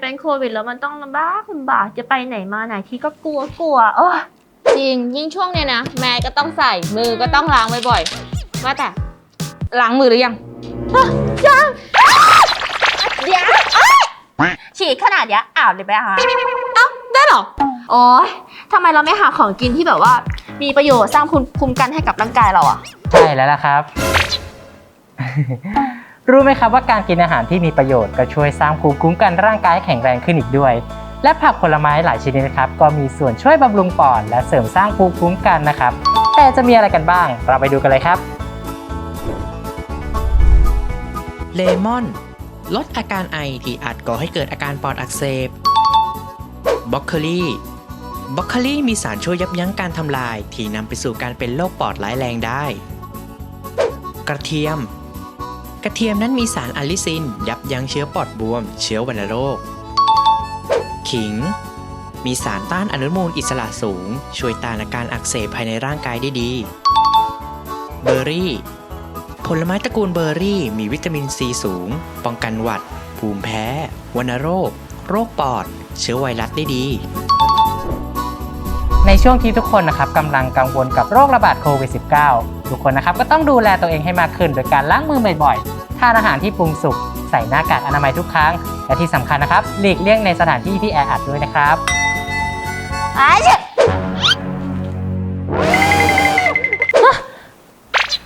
เป็นโควิดแล้วมันต้องลำบากลำบากจะไปไหนมาไหนที่ก็กลัวกลัวเออจริงยิ่งช่วงเนี้ยนะ แม่ก็ต้องใส่มือก็ต้องล้างบ่อยๆว่าแต่ล้างมือหรือยังเดี๋ยวฉีดขนาดเนี้ยอาบเลยไหมคะได้เหรอโอ้ยทำไมเราไม่หาของกินที่แบบว่า มีประโยชน์สร้างภูมิคุ้มกันให้กับร่างกายเราอะใช่แล้วล่ะครับ รู้ไหมครับว่าการกินอาหารที่มีประโยชน์ก็ช่วยสร้างภูมิคุ้มกันร่างกายแข็งแรงขึ้นอีกด้วย และผักผลไม้หลายชนิดนะครับ ก็มีส่วนช่วยบำรุงปอด และเสริมสร้างภูมิคุ้มกันนะครับ แต่จะมีอะไรกันบ้าง เราไปดูกันเลยครับ เลมอน ลดอาการไอที่อาจก่อให้เกิดอาการปอดอักเสบบรอกโคลีบรอกโคลีมีสารช่วยยับยั้งการทำลายที่นำไปสู่การเป็นโรคปอดร้ายแรงได้ กระเทียม กระเทียมนั้นมีสารอะลิซิน ยับยั้งเชื้อปอดบวม เชื้อวัณโรค ขิง มีสารต้านอนุมูลอิสระสูง ช่วยต้านอาการอักเสบภายในร่างกายได้ดี เบอร์รี่ ผลไม้ตระกูลเบอร์รี่ มีวิตามินซีสูง ป้องกันหวัด ภูมิแพ้ วัณโรค โรคปอด เชื้อไวรัสได้ดีในช่วงที่ทุกคนนะครับกำลังกังวลกับโรคระบาดโควิด -19 ทุกคนนะครับก็ต้องดูแลตัวเองให้มากขึ้น โดยการล้างมือบ่อย ทานอาหารที่ปรุงสุก ใส่หน้ากากอนามัยทุกครั้ง และที่สำคัญนะครับ หลีกเลี่ยงในสถานที่ที่แออัดด้วยนะครับไอ้เจ๊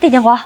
ติดยังวะ